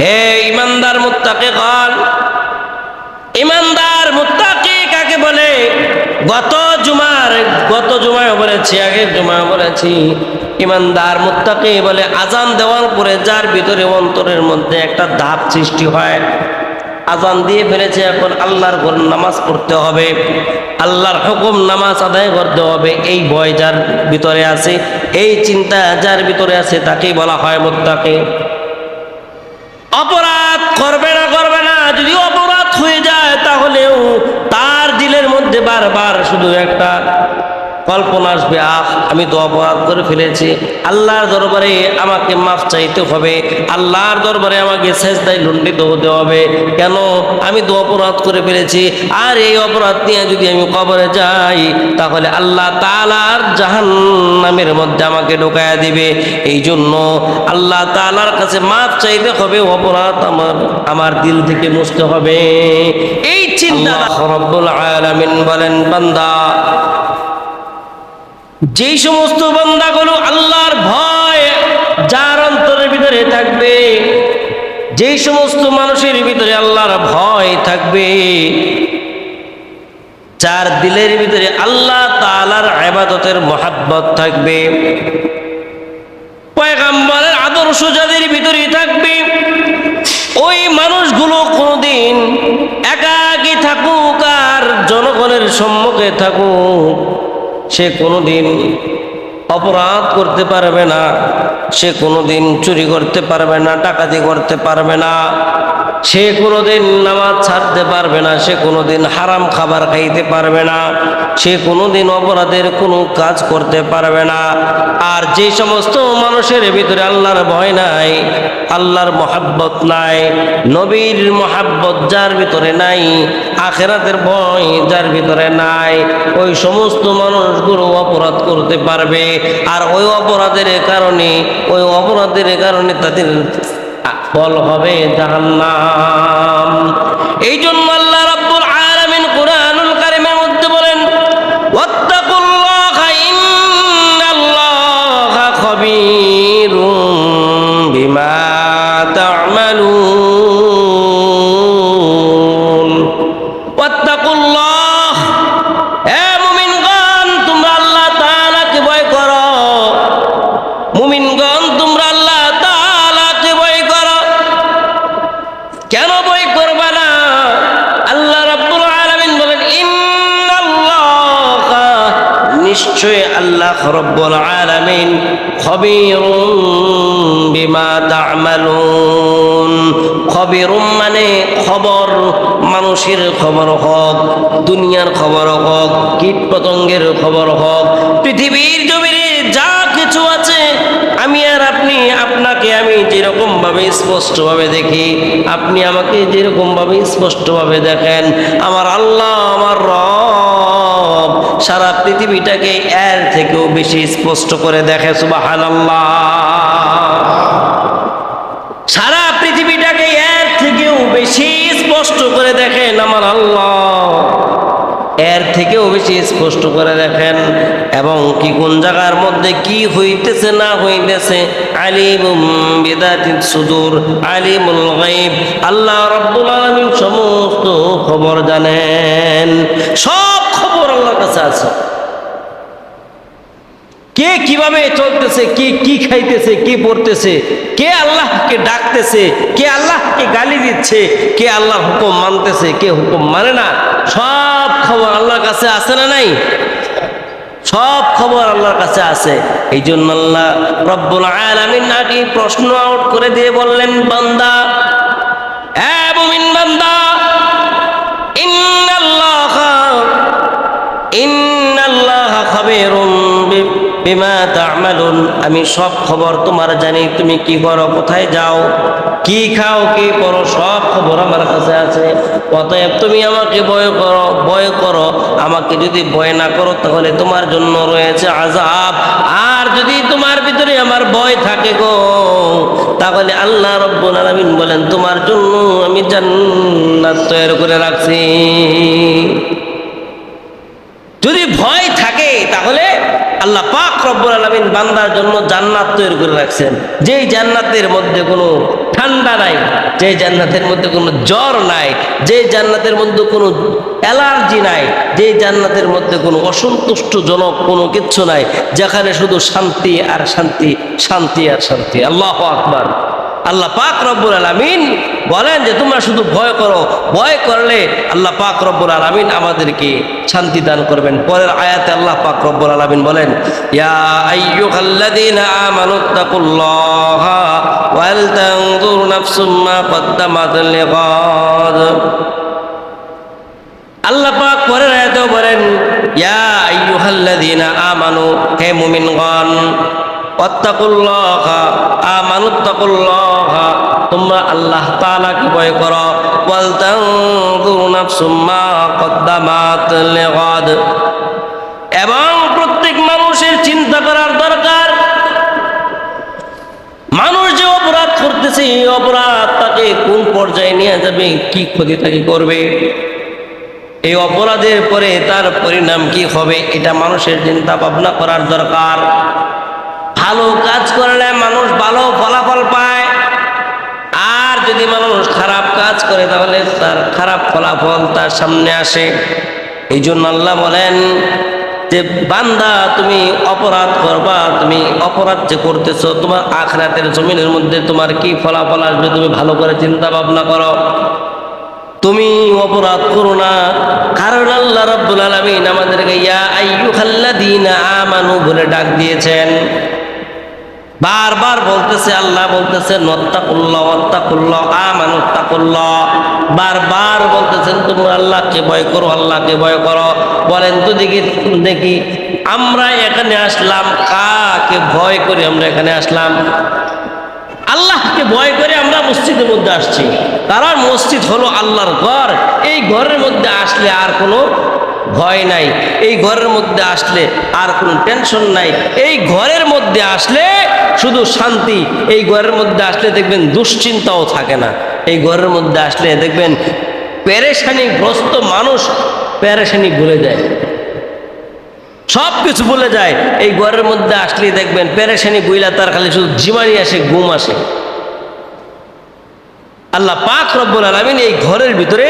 হে মুত্তাকিগণ ইমানদার মুত্তাকি কাকে বলে? গত জুমার, গত জুমায় বলেছি, আগের জুমায় বলেছি, ইমানদার মুত্তাকি বলে আজান দেওয়ার পরে যার ভিতরে অন্তরের মধ্যে একটা ধাপ সৃষ্টি হয়। আজান দিয়ে ফেলেছে, এখন আল্লাহর ঘর নামাজ পড়তে হবে। আল্লাহর হুকুম নামাজ আদায় করতে হবে, এই ভয় যার ভিতরে আছে, এই চিন্তা যার ভিতরে আছে, তাকেই বলা হয় মুত্তাকি। অপরাধ করবে না করবে না, যদি অপরাধ হয়ে যায়, তাহলেও তার দিলের মধ্যে বারবার শুধু একটা কল্পনা আসবে, আহ, আমি তো অপরাধ করে ফেলেছি। আল্লাহর দরবারে আমাকে মাফ চাইতে হবে। আল্লাহর দরবারে আমাকে শেষদায় লণ্ডিত হতে হবে। কেন? আমি তো অপরাধ করে ফেলেছি। আর এই অপরাধ নিয়ে যদি আমি কবরে যাই, তাহলে আল্লাহ তালার জাহান নামের মধ্যে আমাকে ঢোকায়া দিবে। এই জন্য আল্লাহ তালার কাছে মাফ চাইতে হবে। অপরাধ আমার আমার দিল থেকে মুছতে হবে। এই চিন্তা বলেন, বান্দা যেই সমস্ত বান্দাগুলো আল্লাহর ভয়, যার অন্তরের ভিতরে থাকবে, যেই সমস্ত মানুষের ভিতরে আল্লাহর ভয় থাকবে, যার দিলের ভিতরে আল্লাহ তালার আবাদতের মহাব্বত থাকবে, পয়গাম্বরের আদর্শ যাদের ভিতরে থাকবে, ওই মানুষগুলো কোনোদিন একাকি থাকুক আর জনগণের সম্মুখে থাকুক। সে কোনোদিন অপরাধ করতে পারবে না, সে কোনোদিন চুরি করতে পারবে না, ডাকাতি করতে পারবে না। সে কোনোদিন নামাজ ছাড়তে পারবে না, সে কোনোদিন হারাম খাবার খাইতে পারবে না। সে কোনোদিন অপরাধের কোনো কাজ করতে পারবে না। আর যে সমস্ত মানুষের ভিতরে আল্লাহর ভয় নাই, আল্লাহর মহাব্বত নাই, নবীর মহাব্বত যার ভিতরে নাই, আখেরাতের ভয় যার ভিতরে নাই, ওই সমস্ত মানুষগুলো অপরাধ করতে পারবে। আর ওই অপরাধের কারণে ওই অপরাধের কারণে তাদের ফল হবে জাহান্নাম। এই জন্য খবীরুম মানে খবর, মানুষের খবর হোক, দুনিয়ার খবর হোক কীট পতঙ্গের খবর হোক, পৃথিবীর জমিনে যা কিছু আছে, আমি আর আপনি, আপনাকে আমি যেরকম ভাবে স্পষ্ট ভাবে দেখি, আপনি আমাকে যেরকম ভাবে স্পষ্ট ভাবে দেখেন, আমার আল্লাহ, আমার রব সারা পৃথিবীটাকে এর থেকেও বেশি স্পষ্ট করে দেখে সুবাহান সারা পৃথিবীটাকে এর থেকেও বেশি স্পষ্ট করে দেখেন আমার আল্লাহ। এর থেকেও বেশি স্পষ্ট করে দেখেন এবং কি কোন জায়গার মধ্যে কি হইতেছে, না হইতেছে, আলিমুম সুদূর আল্লাহ রাব্বুল আলামিন সমস্ত খবর জানেন। সব খবর আল্লাহর কাছে আছে। কে কীভাবে চলতেছে, কে কি খাইতেছে, কে পড়তেছে, কে আল্লাহকে ডাকতেছে, কে আল্লাহকে গালি দিচ্ছে, কে আল্লাহর হুকুম মানতেছে, কে হুকুম মানে না, সব খবর আল্লাহর কাছে আছে না নাই? সব খবর আল্লাহর কাছে আছে। এই জন্য আল্লাহ রব্বুল আলামিন নাকি প্রশ্ন আউট করে দিয়ে বললেন, বান্দা হ্যাঁ মুমিন বান্দা বিমা তা'মালুন, আমি সব খবর তোমার জানি, তুমি কি করো, কোথায় যাও, কি খাও, কি করো সব খবর আমার কাছে আছে। অতএব তুমি আমাকে ভয় করো ভয় করো, আমাকে যদি ভয় না করো, তাহলে তোমার জন্য রয়েছে আজাব আর যদি তোমার ভিতরে আমার ভয় থাকে গো, তাহলে আল্লাহ রব্বুল আলামিন বলেন, তোমার জন্য আমি জান্নাত তৈরি করে রাখছি। যদি ভয় থাকে, তাহলে আল্লাহ পাক রব্বুল আলামিন বান্দার জন্য জান্নাত তৈরি করে রাখছেন। যেই জান্নাতের মধ্যে কোনো ঠান্ডা নাই যে জান্নাতের মধ্যে কোনো জ্বর নাই যে জান্নাতের মধ্যে কোনো অ্যালার্জি নাই যে জান্নাতের মধ্যে কোনো অসন্তুষ্টজনক কোনো কিচ্ছু নাই, যেখানে শুধু শান্তি আর শান্তি শান্তি আর শান্তি। আল্লাহ আকবার। আল্লাহ পাক রব্বুল আলামিন বলেন যে তোমরা শুধু ভয় করো। ভয় করলে আল্লাহ পাক রব্বুল আলামিন আমাদেরকে শান্তি দান করবেন। পরের আয়াতে আল্লাহ পাক রব্বুল আলামিন বলেন আল্লাহ পাক পরের আয়াতেও বলেন, ইয়া আইয়ুহাল্লাযীনা আমানু, হে মুমিনগণ তোমরা আল্লাহ এবং প্রত্যেক মানুষের চিন্তা করার দরকার। মানুষ যে অপরাধ করতেছে, এই অপরাধ তাকে কোন পর্যায়ে নিয়ে যাবে, কি ক্ষতি তাকে করবে? এই অপরাধের পরে তার পরিণাম কি হবে, এটা মানুষের চিন্তা ভাবনা করার দরকার। ভালো কাজ করলে মানুষ ভালো ফলাফল পায়। আর যদি মানুষ খারাপ কাজ করে, তাহলে তার খারাপ ফলাফল তার সামনে আসে। এই জন্য আল্লাহ বলেন যে, বান্দা, তুমি অপরাধ করবা, তুমি অপরাধ যে করতেছো, তোমার আখরাতের জমিনের মধ্যে তোমার কি ফলাফল আসবে, তুমি ভালো করে চিন্তা ভাবনা করো। তুমি অপরাধ করো না। কারণ আল্লাহ রব্বুল আলমিন আমাদেরকে ইয়া আইয়ুহাল্লাযীনা আমানু বলে ডাক দিয়েছেন। বারবার বলতেছে, আল্লাহ বলতেছে, নত্তাকুল্লাহ আমানুত্তাকুল্লাহ বারবার বলতেছেন তোমরা, আল্লাহকে ভয় করো, আল্লাহকে ভয় করো। বলেন তো দেখি দেখি, আমরা এখানে আসলাম কাকে ভয় করে আমরা এখানে আসলাম? আল্লাহকে ভয় করে আমরা মসজিদের মধ্যে আসছি। কারণ মসজিদ হলো আল্লাহর ঘর। এই ঘরের মধ্যে আসলে আর কোনো ভয় নাই। এই ঘরের মধ্যে আসলে আর কোনো টেনশন নাই। এই ঘরের মধ্যে আসলে শুধু শান্তি। এই ঘরের মধ্যে আসলে দেখবেন দুশ্চিন্তাও থাকে না। এই ঘরের মধ্যে আসলে দেখবেন পেরেশানিগ্রস্ত মানুষ পেরেশানি ভুলে যায়। সব কিছু ভুলে যায়। এই ঘরের মধ্যে আসলেই দেখবেন পেরেশানি বইলা তার খালি শুধু জীবানি আসে, ঘুম আসে। আল্লাহ পাক রব্বুল আলমিন এই ঘরের ভিতরে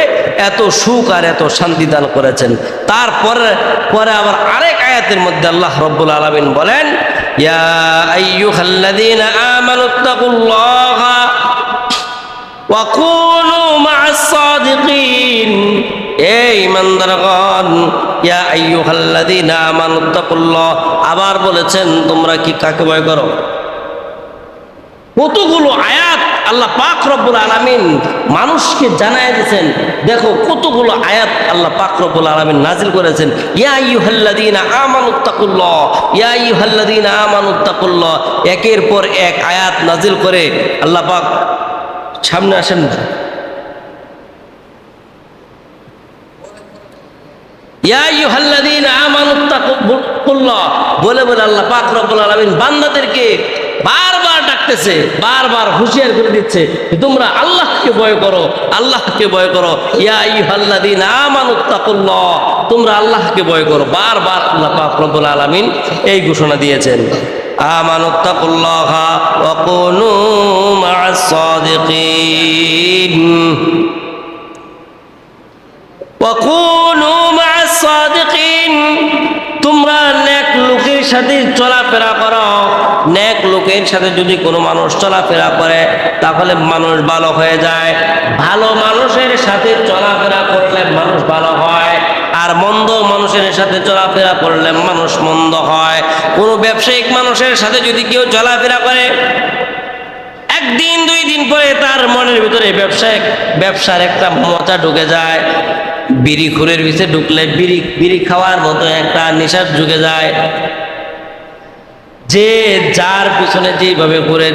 এত সুখ আর এত শান্তি দান করেছেন। তারপরে, পরে আবার আরেক আয়াতের মধ্যে আল্লাহ রব্বুল আলমিন বলেন আবার বলেছেন, তোমরা কি কাকে ভয় করো? কতগুলো আয়াত আল্লাহ পাক রব্বুল আলামিন মানুষকে জানায় দিয়েছেন, দেখো কতগুলো আয়াত আল্লাহ পাক রব্বুল আলামিন নাজিল করেছেন। একের পর এক আয়াত নাজিল করে আল্লাহ পাক সামনে আসেন বলে বলে আল্লাহ পাক রব্বুল আলামিন বান্দাদেরকে বারবার ডাকতেছে, বারবার হুঁশিয়ার করে দিচ্ছে তোমরা আল্লাহকে ভয় করো, আল্লাহকে ভয় করো। ইয়াইহাল্লাদিন তোমরা আল্লাহকে ভয় করো। বারবার আল্লাহ পাক রব্বুল আলামিন এই ঘোষণা দিয়েছেন। তোমরা নেক লোকে সাথে চলাফেরা করো। নেক লোকের সাথে যদি কোনো মানুষ চলাফেরা করে, তাহলে মানুষ ভালো হয়ে যায়। ভালো মানুষের সাথে চলাফেরা করলে মানুষ ভালো হয়। আর মন্দ মানুষের সাথে চলাফেরা করলে মানুষ মন্দ হয়। কোনো ব্যবসায়িক মানুষের সাথে যদি কেউ চলাফেরা করে, একদিন, দুই দিন পরে তার মনের ভিতরে ব্যবসায় ব্যবসার একটা মজা ঢুকে যায়। বিড়ি খুরের ভিতরে ঢুকলে বিড়ি বিড়ি খাওয়ার মতো একটা নেশার ঢুকে যায়। যে যার পিছনে যেভাবে করে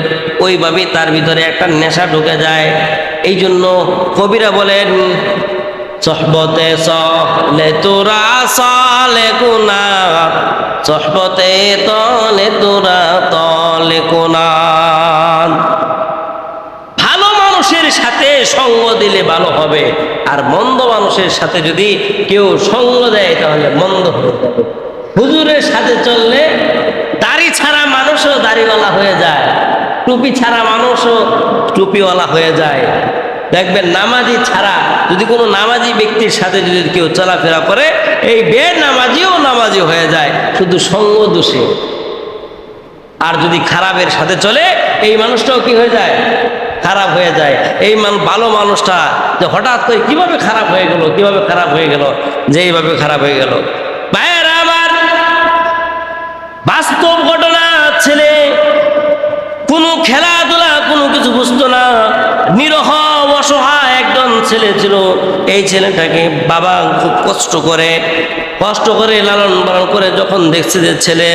ওইভাবেই তার ভিতরে একটা নেশা ঢুকে যায়। এই জন্য কবিরা বলেন সহবতে সলে তোরা সলে গুনা। সহবতে তলে তোরা, তলে কোনা ভালো মানুষের সাথে সঙ্গ দিলে ভালো হবে, আর মন্দ মানুষের সাথে যদি কেউ সঙ্গ দেয়, তাহলে মন্দ হয়ে যাবে। হুজুরের সাথে চললে ছাড়া মানুষও দাড়িওয়ালা হয়ে যায়। টুপি ছাড়া মানুষও টুপিওয়ালা হয়ে যায়। দেখবেন নামাজি ছাড়া যদি কোনো নামাজি ব্যক্তির সাথে যদি কেউ চলাফেরা করে, এই বে নামাজিও নামাজি হয়ে যায়, শুধু সঙ্গ দোষে। আর যদি খারাপের সাথে চলে, এই মানুষটাও কি হয়ে যায়? খারাপ হয়ে যায়। এই মান, ভালো মানুষটা যে হঠাৎ করে কীভাবে খারাপ হয়ে গেল, কীভাবে খারাপ হয়ে গেল, যে এইভাবে খারাপ হয়ে গেল। ভাইয়েরা আমার বাস্তব ঘটনা ছেলে কোনো খেলাধুলা কোনো কিছু বুঝতো না। নিরহ, অসহায় একজন ছেলে ছিল। এই ছেলেটাকে বাবা খুব কষ্ট করে কষ্ট করে লালন পালন করে যখন দেখছে যে ছেলে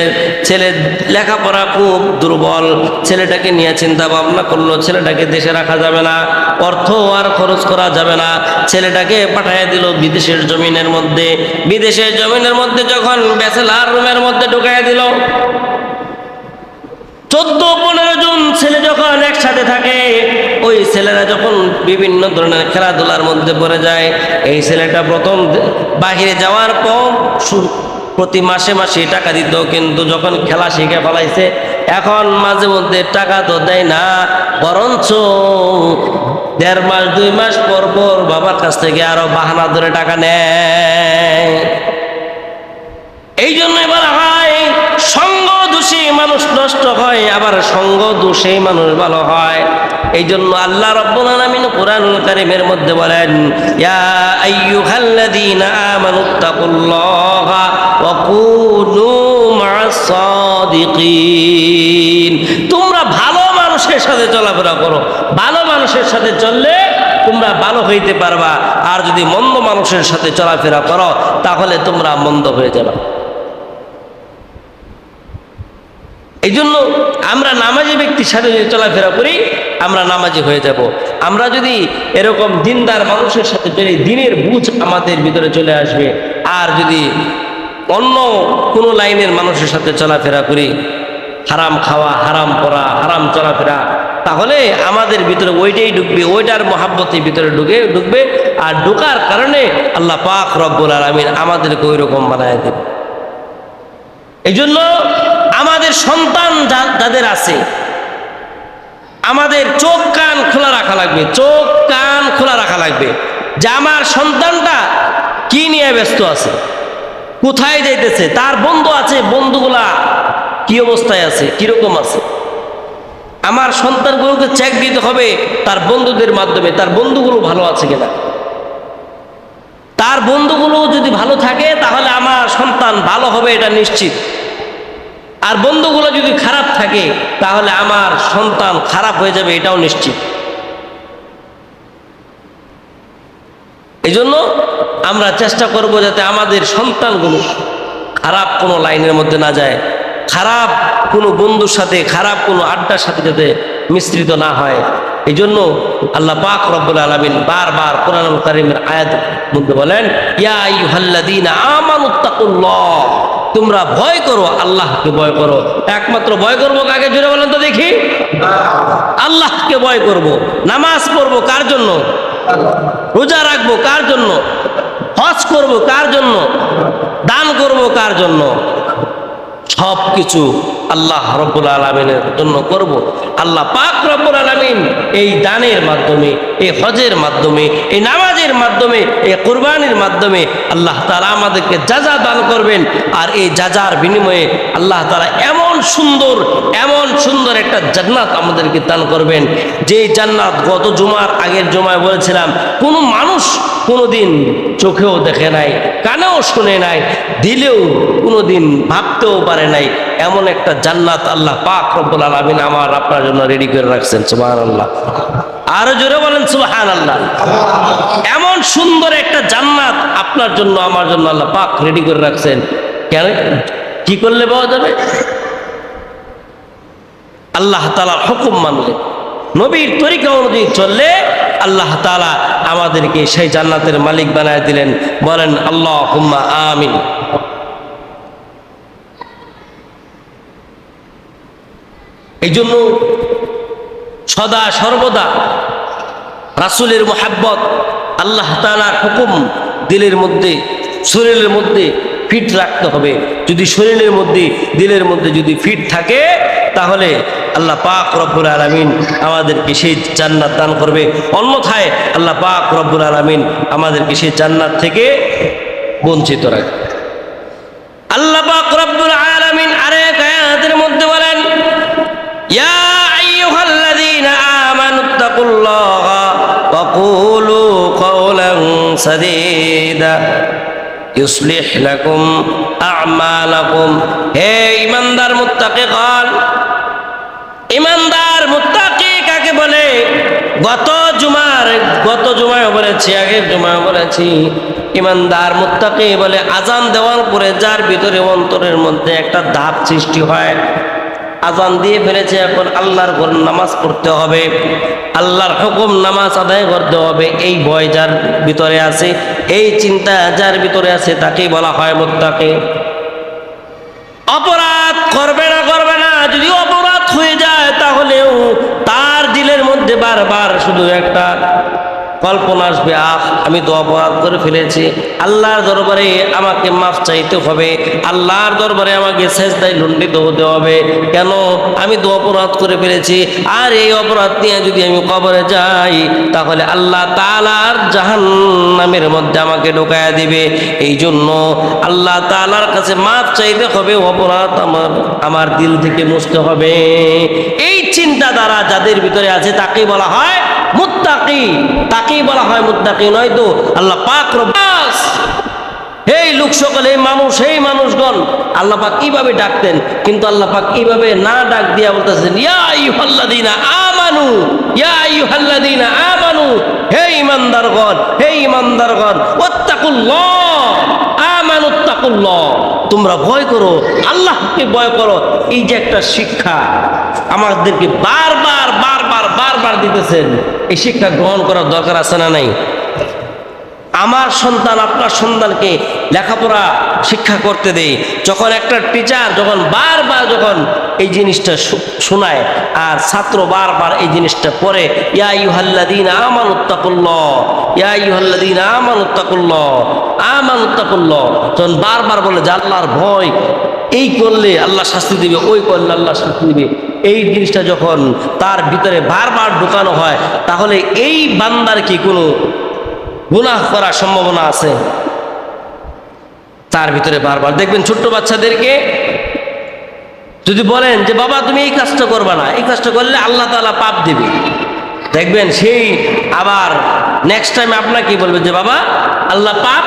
ছেলে লেখাপড়া খুব দুর্বল, ছেলেটাকে নিয়ে চিন্তা ভাবনা করল, ছেলেটাকে দেশে রাখা যাবে না, অর্থ আর খরচ করা যাবে না। ছেলেটাকে পাঠিয়ে দিল বিদেশের জমিনের মধ্যে। বিদেশের জমিনের মধ্যে যখন ব্যাচেলার রুমের মধ্যে ঢুকাই দিল চোদ্দ, পনেরো জন ছেলে যখন একসাথে থাকে, ওই ছেলেরা যখন বিভিন্ন ধরনের খেলাধুলার মধ্যে পড়ে যায়, এই ছেলেটা প্রথম বাহিরে যাওয়ার পর প্রতি মাসে মাসে টাকা দিত, কিন্তু যখন খেলা শিখে ফেলাইছে, এখন মাঝে মধ্যে টাকা তো দেয় না, বরঞ্চ দেড় মাস, দুই মাস পর পর বাবার কাছ থেকে আরও বাহানা ধরে টাকা নেয়। এই জন্য বলা হয় সঙ্গ দোষী মানুষ নষ্ট হয়, আবার সঙ্গ দোষে মানুষ ভালো হয়। এই জন্য আল্লাহ রব্বুল আলামিন কোরআনুল মধ্যে বলেন, ইয়া আইয়ুহাল্লাযীনা আমানুত্তাকুল্লাহা ওয়া কুনু মা'আস তোমরা ভালো মানুষের সাথে চলাফেরা করো, ভালো মানুষের সাথে চললে তোমরা ভালো হইতে পারবা। আর যদি মন্দ মানুষের সাথে চলাফেরা করো, তাহলে তোমরা মন্দ হয়ে যাবে। এই জন্য আমরা নামাজি ব্যক্তির সাথে যদি চলাফেরা করি, আমরা নামাজি হয়ে যাব। আমরা যদি এরকম দিনদার মানুষের সাথে চলি দিনের বুঝ আমাদের ভিতরে চলে আসবে, আর যদি অন্য কোনো লাইনের মানুষের সাথে চলাফেরা করি, হারাম খাওয়া, হারাম পরা হারাম চলাফেরা, তাহলে আমাদের ভিতরে ওইটাই ঢুকবে, ওইটার মহাব্বতের ভিতরে ঢুকে, ঢুকবে, আর ঢোকার কারণে আল্লাহ পাক রব্বুল আলমিন আমাদেরকে ওই রকম বানায় দেবে। এই জন্য আমাদের সন্তান যাদের আছে, আমাদের চোখ কান খোলা রাখা লাগবে, চোখ কান খোলা রাখা লাগবে, যে আমার সন্তানটা কি নিয়ে ব্যস্ত আছে, কোথায় যাইতেছে, তার বন্ধু আছে, বন্ধুগুলা কি অবস্থায় আছে, কীরকম আছে? আমার সন্তানগুলোকে চেক দিতে হবে, তার বন্ধুদের মাধ্যমে, তার বন্ধুগুলো ভালো আছে কিনা? তার বন্ধুগুলো যদি ভালো থাকে, তাহলে আমার সন্তান ভালো হবে, এটা নিশ্চিত। আর বন্ধুগুলো যদি খারাপ থাকে, তাহলে আমার সন্তান খারাপ হয়ে যাবে, এটাও নিশ্চিত। এই জন্য আমরা চেষ্টা করব যাতে আমাদের সন্তানগুলো খারাপ কোনো লাইনের মধ্যে না যায়, খারাপ কোনো বন্ধুর সাথে, খারাপ কোনো আড্ডার সাথে যাতে মিশ্রিত না হয়। এই জন্য আল্লাহ পাক রব্বুল আলমিন বারবার কোরআন কারিমের আয়াত মধ্যে বলেন, ইয়া আইয়ুহাল্লাযীনা আমানুত্তাকুল্লাহ তোমরা ভয় করো, আল্লাহকে ভয় করো। একমাত্র ভয় করব কাকে? জুড়ে বলেন তো দেখি। আল্লাহকে ভয় করব। নামাজ পড়ব কার জন্য? রোজা রাখব কার জন্য? হজ করব কার জন্য? দান করব কার জন্য? সব কিছু আল্লাহ রব্বুল আলমিনের জন্য করব। আল্লাহ পাক রব্বুল আলমিন এই দানের মাধ্যমে, এই হজের মাধ্যমে, এই নামাজের মাধ্যমে, এই কোরবানির মাধ্যমে আল্লাহ তালা আমাদেরকে যা যা দান করবেন। আর এই যাজার বিনিময়ে আল্লাহ তালা এমন সুন্দর এমন সুন্দর একটা জান্নাত আমাদেরকে দান করবেন। যে জান্নাত গত জুমার আগের জমায় বলেছিলাম, কোনো মানুষ কোনোদিন চোখেও দেখে নাই, কানেও শুনে নাই, দিলেও কোনোদিন ভাবতেও পারে নাই, এমন একটা জান্নাত আল্লাহ পাক রব্বুল আলমিন আমার আপনার জন্য রেডি করে রাখছেন সুবাহান আল্লাহ আরও জোরে বলেন সুবাহান আল্লাহ এমন সুন্দর একটা জান্নাত আপনার জন্য, আমার জন্য আল্লাহ পাক রেডি করে রাখছেন। কেন? কি করলে পাওয়া যাবে? আল্লাহ তালার হুকুম মানলে। নবীর তরিকা অনুযায়ী চললে আল্লাহ তালা আমাদেরকে সেই জান্নাতের মালিক বানায় দিলেন। বলেন আল্লাহ হুম্মা আমিন। এই জন্য সদা সর্বদা রাসুলের মোহাব্বত, আল্লাহ তালার হুকুম দিলের মধ্যে, শরীরের মধ্যে ফিট রাখতে হবে। যদি শরীরের মধ্যে, দিলের মধ্যে যদি ফিট থাকে, তাহলে আল্লাহ পাক রব্বুল আলমিন আমাদেরকে সেই জান্নাত দান করবে। অন্যথায় আল্লাহ পাক রব্বুল আলমিন আমাদেরকে সেই জান্নাত থেকে বঞ্চিত রাখবে। আল্লাহ পাক রব্বুল আলামিন আরেক আয়াতের মধ্যে বলেন, ইয়া ইউসলিহ লাকুম আ'মালাকুম। হে ঈমানদার মুত্তাকিগণ ইমানদার মুত্তাকি কাকে বলে? গত জুমার, গত জুমায় বলেছি, আগের জুমায় বলেছি। ইমানদার মুত্তাকি বলে আজান দেওয়ার পরে যার ভিতরে অন্তরের মধ্যে একটা ধাপ সৃষ্টি হয়, আজান দিয়ে ফেলেছে, এখন আল্লাহর ঘর নামাজ পড়তে হবে। আল্লাহর হুকুম নামাজ আদায় করতে হবে, এই ভয় যার ভিতরে আছে, এই চিন্তা যার ভিতরে আছে তাকেই বলা হয় মুত্তাকি। অপরাধ করবে না করবে না, যদি অপরাধ হয়ে যায় তাহলেও তার দিলের মধ্যে বারবার শুধু একটা কল্পনা আসবে, আহ, আমি তো অপরাধ করে ফেলেছি। আল্লাহর দরবারে আমাকে মাফ চাইতে হবে। আল্লাহর দরবারে আমাকে শেষদায় লণ্ডিত হতে হবে। কেন? আমি তো অপরাধ করে ফেলেছি। আর এই অপরাধ নিয়ে যদি আমি কবরে যাই, তাহলে আল্লাহ তালার জাহান নামের মধ্যে আমাকে ঢোকায়া দিবে। এই জন্য আল্লাহ তালার কাছে মাফ চাইতে হবে, অপরাধ আমার আমার দিল থেকে মুছতে হবে। এই চিন্তা দ্বারা যাদের ভিতরে আছে তাকে বলা হয় মুত্তাকি তাকেই বলা হয় মুত্তাকি নয়তো আল্লাহ পাক রব্বাস এই লোক সকল, এই মানুষ, এই মানুষগণ, আল্লাহ পাক কীভাবে ডাকতেন, কিন্তু আল্লাহ পাক কীভাবে না ডাক দিয়া বলতেছেন, ইয়া আমানু ইয়া আমানু, হে ঈমানদারগণ হে ঈমানদারগণ, ওয়াত্তাকুল্লাহ, আমানুত্তাকুল্লাহ। তোমরা ভয় করো, আল্লাহকে ভয় করো। এই যে একটা শিক্ষা, আমাদেরকে বারবার বারবার বারবার দিতেছেন, এই শিক্ষা গ্রহণ করার দরকার আছে না নাই? আমার সন্তান, আপনার সন্তানকে লেখাপড়া, শিক্ষা করতে দেই। যখন একটা টিচার যখন বারবার যখন এই জিনিসটা শোনায়, আর ছাত্র বারবার এই জিনিসটা পড়ে, ইয়া ইউহাল্লাদিন আমান উত্তাকুল্লাহ ইয়া ইউহাল্লাদিন আমান উত্তাকুল্লাহ আমান উত্তাকুল্লাহ যখন বারবার বলে যে, আল্লাহর ভয়, এই করলে আল্লাহ শাস্তি দিবে, ওই করলে আল্লাহ শাস্তি দিবে। এই জিনিসটা যখন তার ভিতরে বারবার ঢুকানো হয়, তাহলে এই বান্দার কি কোনো গুনাহ করার সম্ভাবনা আছে? তার ভিতরে বারবার। দেখবেন ছোট্ট বাচ্চাদেরকে যদি বলেন যে, বাবা, তুমি এই কাজটা করবা না। এই কাজটা করলে আল্লাহ তাআলা পাপ দিবে। দেখবেন সেই আবার নেক্সট টাইম আপনাকে বলবে যে, বাবা, আল্লাহ পাপ?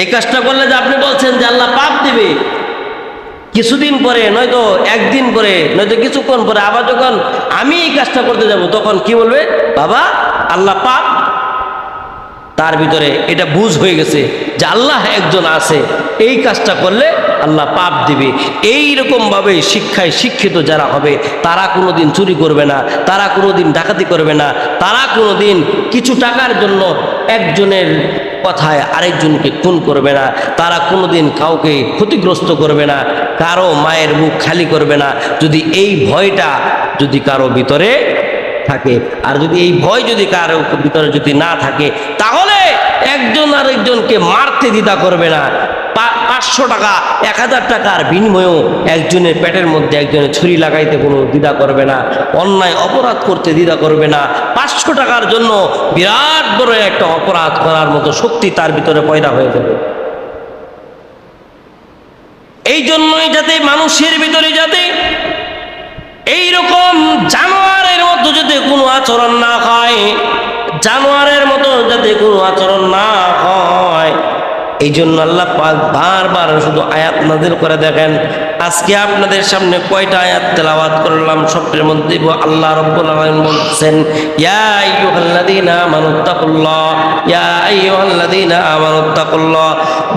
এই কাজটা করলে যে আপনি বলছেন যে, আল্লাহ পাপ দিবে। কিছুদিন পরে, নয়তো একদিন পরে, নয়তো কিছুক্ষণ পরে, আবার যখন আমি এই কাজটা করতে যাব, তখন কি বলবে? বাবা, আল্লাহ পাপ তার ভিতরে এটা বুঝ হয়ে গেছে যে আল্লাহ একজন আছে। এই কাজটা করলে আল্লাহ পাপ দিবে। এই রকমভাবে শিক্ষায় শিক্ষিত যারা হবে, তারা কোনোদিন চুরি করবে না, তারা কোনোদিন ডাকাতি করবে না, তারা কোনোদিন কিছু টাকার জন্য একজনের কথায় আরেকজনকে খুন করবে না, তারা কোনোদিন কাউকে ক্ষতিগ্রস্ত করবে না, কারও মায়ের মুখ খালি করবে না। যদি এই ভয়টা যদি কারও ভিতরে থাকে, আর যদি এই ভয় যদি কারও ভিতরে যদি না থাকে, তাহলে একজন আরেকজনকে মারতে দ্বিধা করবে না। পাঁচশো টাকা, এক হাজার টাকার বিনিময়েও একজনের পেটের মধ্যে একজনের ছুরি লাগাইতে কোনো দ্বিধা করবে না, অন্যায় অপরাধ করতে দ্বিধা করবে না। পাঁচশো টাকার জন্য বিরাট বড় একটা অপরাধ করার মতো শক্তি তার ভিতরে পয়দা হয়ে যাবে। এই জন্যই যাতে মানুষের ভিতরে যাতে এইরকম জানোয়ারের মতো যাতে কোনো আচরণ না হয়, জানোয়ারের মতো যাতে কোনো আচরণ না হয় এই জন্য আল্লাহ পাক বারবার শুধু আয়াত নাজিল করে দেখেন আজকে আপনাদের সামনে কয়টা আয়াত তেলাওয়াত করলাম সবের মধ্যে আল্লাহ রব্বুল আলামিন বলছেন ইয়া আইয়ুহাল্লাযীনা আমানুত্তাকুল্লাহ ইয়া আইয়ুহাল্লাযীনা আমানুত্তাকুল্লাহ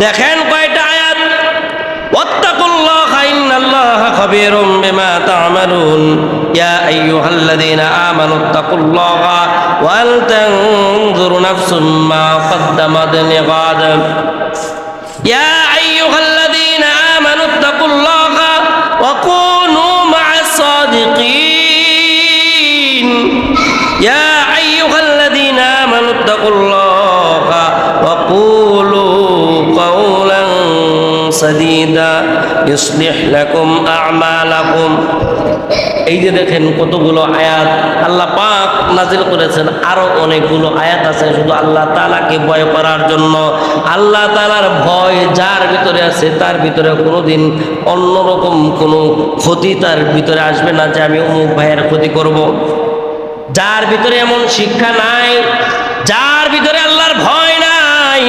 দেখেন কয়টা আয়াত ওয়াত্তাকুল্লাহ ইন্নাল্লাহ الله خبير بما تعملون يا أيها الذين آمنوا اتقوا الله ولتنظر نفس ما قدمت لغد يا أيها الذين آمنوا اتقوا الله وكونوا مع الصادقين. يا أيها الذين آمنوا اتقوا الله وقولوا قولا سديدا يصلح لكم أعمالكم. এই যে দেখেন কতগুলো আয়াত আল্লাহ পাক নাজিল করেছেন, আরও অনেকগুলো আয়াত আছে শুধু আল্লাহ তালাকে ভয় করার জন্য আল্লাহ তালার ভয় যার ভিতরে আছে, তার ভিতরে কোনোদিন অন্যরকম কোনো ক্ষতি তার ভিতরে আসবে না যে আমি অমুক ভাইয়ের ক্ষতি করব। যার ভিতরে এমন শিক্ষা নাই, যার ভিতরে আল্লাহর ভয় নাই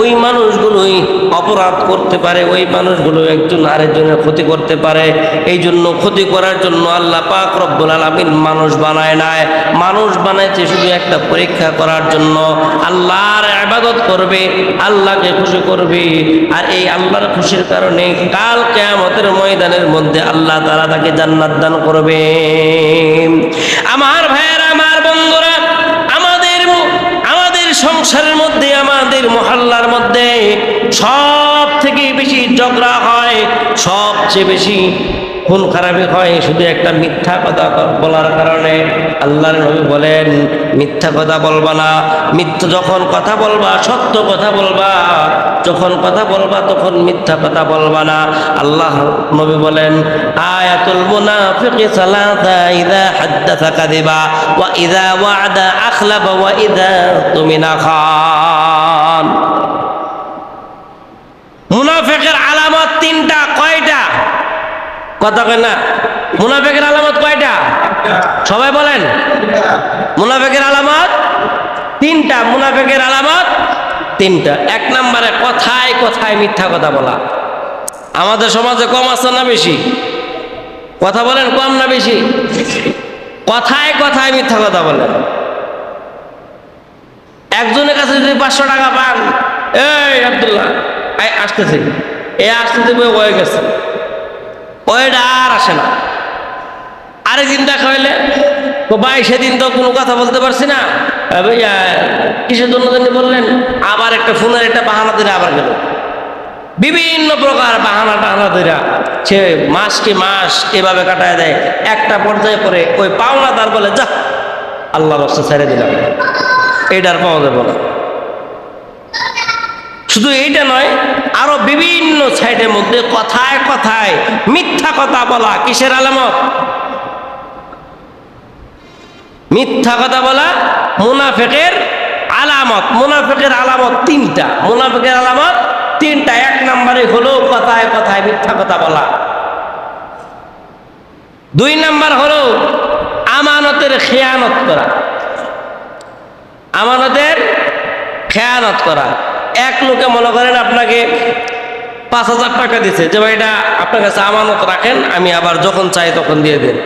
ওই মানুষগুলোই অপরাধ করতে পারে, ওই মানুষগুলো একজন আরেকজনের ক্ষতি করতে পারে। এই জন্য ক্ষতি করার জন্য আল্লাহ পাক রব্বুল আলামিন মানুষ বানায় নাই। মানুষ বানাইছে শুধু একটা পরীক্ষা করার জন্য। আল্লাহর ইবাদত করবে, আল্লাহকে খুশি করবে। আর এই আল্লাহর খুশির কারণে কাল কেয়ামতের ময়দানের মধ্যে আল্লাহ তাআলা তাকে জান্নাত দান করবে আমার ভাইয়েরা আমার বন্ধুরা আমাদের আমাদের সংসারের মধ্যে আমাদের মহল্লার মধ্যে সব থেকে বেশি ঝগড়া হয়। সবচেয়ে বেশি খুন খারাপি হয় শুধু একটা মিথ্যা কথা বলার কারণে। আল্লাহর নবী বলেন, মিথ্যা কথা বলবা না। মিথ্যা যখন কথা বলবা, সত্য কথা বলবা। যখন কথা বলবা, তখন মিথ্যা কথা বলবা না। আল্লাহ নবী বলেন, আয়াতুল মুনাফিকি হাদ্দাসা কাযিবা ওয়া ইযা ওয়া'দা ওয়া তুমিনা খান। মুনাফিকের তিনটা, কয়টা? কথা কয় না। মুনাফিকের আলামত কয়টা? সবাই বলেন। মুনাফেকের আলামত তিনটা, মুনাফেকের আলামত তিনটা। এক নম্বরে কথায় কথায় মিথ্যা কথা বলা। আমাদের সমাজে কম আছে না বেশি? কথা বলেন কম না বেশি? কথায় কথায় মিথ্যা কথা বলেন। একজনের কাছে যদি পাঁচশো টাকা পান, এই আব্দুল্লাহ আসতেছে। এ আসতেছে বই হয়ে গেছে। ওইটা আর আসে না। আরেকদিন দেখা হইলে তো ভাই সেদিন তো কোনো কথা বলতে পারছি না। ভাইয়া কিসের জন্য জানি বললেন, আবার একটা ফোনের একটা বাহানা ধরে আবার গেল। বিভিন্ন প্রকার বাহানা টাহানা ধরে সে মাসকে মাস এভাবে কাটায় দেয়, একটা পর্যায়ে পরে ওই পাওনা তার বলে, যা আল্লাহ রস্তা ছেড়ে দিলাম। এইটার পাওয়া যাবে না। শুধু এইটা নয়, আরও বিভিন্ন সাইডের মধ্যে কথায় কথায় মিথ্যা কথা বলা, কিসের আলামত? মিথ্যা কথা বলা মুনাফেকের আলামত। মুনাফেকের আলামত তিনটা। মুনাফেকের আলামত তিনটা। এক নম্বরে হলো কথায় কথায় মিথ্যা কথা বলা। দুই নাম্বার হলো আমানতের খেয়ানত করা। আমানতের খেয়ানত করা। এক লোকে মনে করেন আপনাকে পাঁচ হাজার টাকা দিছে, যে ভাই এটা আপনার কাছে আমানত রাখেন, আমি আবার যখন চাই তখন দিয়ে দেন।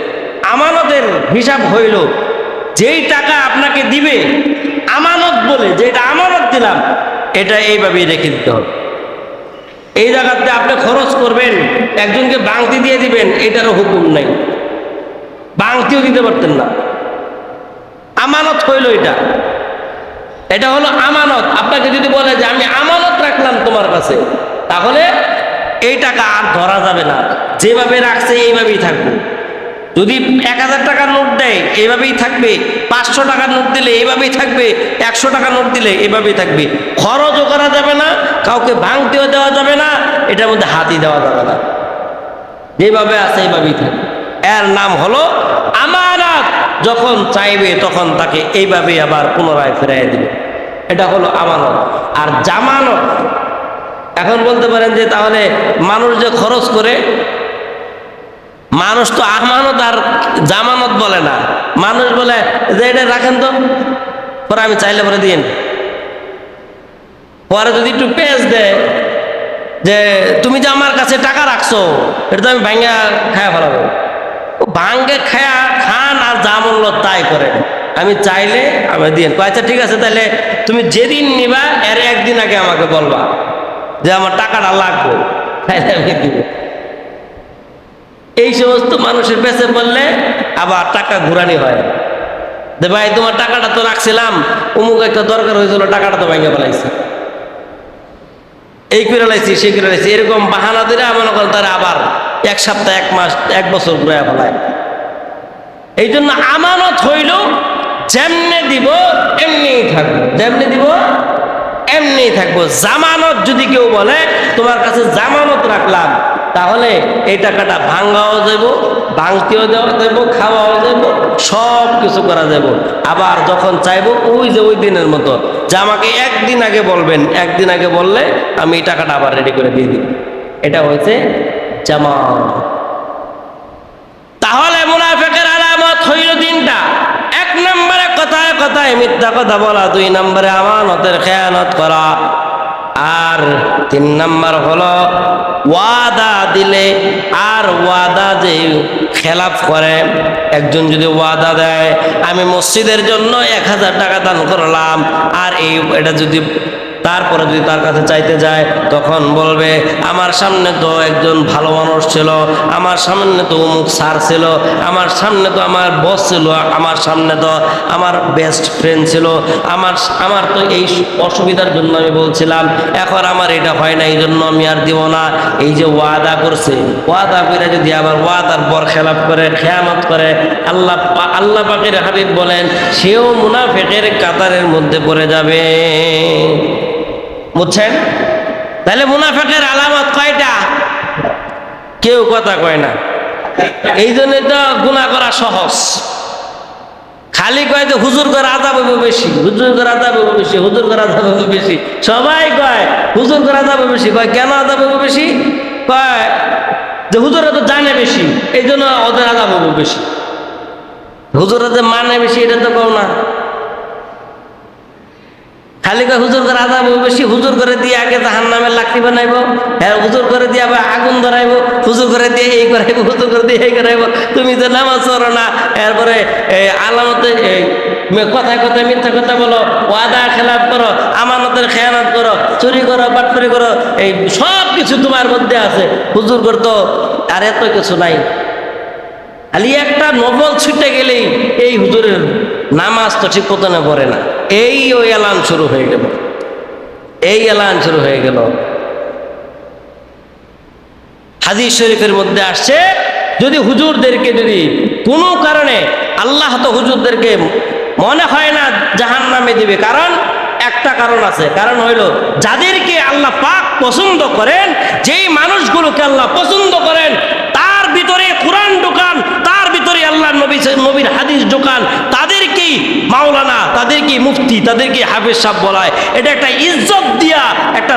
আমানতের হিসাব হইল, যেই টাকা আপনাকে দিবে, আমানত বলে যেটা আমানত দিলাম, এটা এইভাবেই রেখে দিতে হবে। এই জায়গাতে আপনি খরচ করবেন, একজনকে বাংতি দিয়ে দিবেন, এটারও হুকুম নাই। বাংতিও দিতে পারতেন না। আমানত হইল এটা। এটা হলো আমানত। আপনাকে যদি বলে যে আমি আমানত রাখলাম তোমার কাছে, তাহলে এই টাকা আর ধরা যাবে না। যেভাবে রাখছে এইভাবেই থাকবে। যদি এক হাজার টাকার নোট দেয়, এইভাবেই থাকবে। পাঁচশো টাকার নোট দিলে এইভাবেই থাকবে। একশো টাকার নোট দিলে এইভাবেই থাকবে। খরচও করা যাবে না, কাউকে ভাঙতেও দেওয়া যাবে না, এটার মধ্যে হাতি দেওয়া যাবে না। যেভাবে আছে, এইভাবেই থাকবে। এর নাম হলো আমানত। যখন চাইবে তখন তাকে এইভাবে আবার পুনরায় ফেরাই দিবে। এটা হলো আমানত। আর জামানত, এখন বলতে পারেন যে তাহলে মানুষ যে খরচ করে, মানুষ তো আমানত আর জামানত বলে না। মানুষ বলে যে এটা রাখেন তো, পরে আমি চাইলে পরে দিন পরে যদি একটু পেঁচ দেয়, যে তুমি যে আমার কাছে টাকা রাখছো, এটা তো আমি ভাঙ্গা খায়া ফেলাবো। ভাঙ্গে খায়া খান আর যা মূল্য তাই করেন আমি চাইলে, আমি দিন আচ্ছা ঠিক আছে, তাহলে তুমি যেদিন নিবা, এর একদিন আগে আমাকে বলবা যে আমার টাকাটা লাগবে। তাইলে আমি দিব। এই সমস্ত মানুষের পেছে পড়লে আবার টাকা ঘুরানি হয়। যে ভাই, তোমার টাকাটা তো রাখছিলাম। অমুক একটা দরকার হয়েছিল, টাকাটা তো ভেঙে ফেলাইছে। এই করে লাইছি, সেই করে লাইছি। এরকম বাহানা দিলে মনে করেন তারা আবার এক সপ্তাহ, এক মাস, এক বছর ঘুরে ফেলায়। এই জন্য আমানত হইল, যেমনে দিব এমনি থাকব। যেমনি দিব এমনি থাকব। জামানত যদি কেউ বলে, তোমার কাছে জামানত রাখলাম, তাহলে এই টাকাটা ভাঙ্গাও যাব ভাঙতেও যাব খাওয়াও যাব সব কিছু করা যাব আবার যখন চাইব, ওই যে ওই দিনের মতো। যে আমাকে একদিন আগে বলবেন, একদিন আগে বললে আমি এই টাকাটা আবার রেডি করে দিয়ে দিব। এটা হয়েছে জামানত তাহলে মুনাফেকের আলামত হইল তিনটা। এক নম্বরে কথায় কথায় মিথ্যা কথা বলা, দুই নম্বরে আমানতের খেয়ানত করা। আর তিন নম্বর হলো ওয়াদা দিলে আর ওয়াদা যে খেলাফ করে, একজন যদি ওয়াদা দেয়, আমি মসজিদের জন্য এক হাজার টাকা দান করলাম, আর এই এটা যদি তারপরে যদি তার কাছে চাইতে যায়, তখন বলবে, আমার সামনে তো একজন ভালো মানুষ ছিল, আমার সামনে তো অমুক স্যার ছিল, আমার সামনে তো আমার বস ছিল, আমার সামনে তো আমার বেস্ট ফ্রেন্ড ছিল, আমার আমার তো এই অসুবিধার জন্য আমি বলছিলাম, এখন আমার এটা হয় না এই জন্য আমি আর দিব না। এই যে ওয়াদা করছে, ওয়াদা করে যদি আবার ওয়াদার বর খেলাপ করে, খেয়ামত করে, আল্লাহ আল্লাহ পাকের হাবিব বলেন, সেও মুনাফেকের কাতারের মধ্যে পড়ে যাবে। বুঝছেন? তাহলে মুনাফেকের আলামত কয়টা? কেউ কথা কয় না। এই জন্যই তো গুণা করা সহজ। খালি কয় যে হুজুর করে আজাব হবে বেশি, হুজুর করে আজাব হবে বেশি, হুজুর করে আজাব হবে বেশি। সবাই কয়, হুজুর করে আজাব হবে বেশি। কয়, কেন আজাব হবে বেশি? কয়, যে হুজুরা তো জানে বেশি, এই জন্য ওদের আজাব হবে বেশি। হুজুরা যে মানে বেশি, এটা তো কও না। খালি কয়, হুজুর করে হবে বেশি হুজুর করে দিয়ে আগে জাহান নামের লাকড়ি বানাইব হ্যাঁ হুজুর করে দিয়ে আবার আগুন ধরাইব, হুজুর করে দিয়ে এই করাইব, হুজুর করে দিয়ে এই করাইব, তুমি যে নামাজ পড়ো না, এরপরে আলামতে কথায় কথায় মিথ্যা কথা বলো, ওয়াদা খেলাপ করো, আমানতের খেয়ানত করো, চুরি করো, বাটপারি করো, এই সব কিছু তোমার মধ্যে আছে। হুজুর করে তো আর এত কিছু নাই। খালি একটা নবল ছুটে গেলেই এই হুজুরের নামাজ তো ঠিক মতনে পড়ে না। এই ওই এলান শুরু হয়ে গেল। এই এলান শুরু হয়ে গেল। হাদিস শরীফের মধ্যে আসছে, যদি হুজুরদেরকে যদি কোনো কারণে, আল্লাহ তো হুজুরদেরকে মনে হয় না জাহান নামে দিবে, কারণ একটা কারণ আছে। কারণ হইল, যাদেরকে আল্লাহ পাক পছন্দ করেন, যেই মানুষগুলোকে আল্লাহ পছন্দ করেন তার ভিতরে কোরআন দোকান তার ভিতরে আল্লাহ নবী নবীর হাদিস দোকান তাদেরকেই মাওলানা, তাদেরকেই মুফতি, তাদেরকেই হাফেজ সাহ বলায়। এটা একটা ইজ্জত দিয়া একটা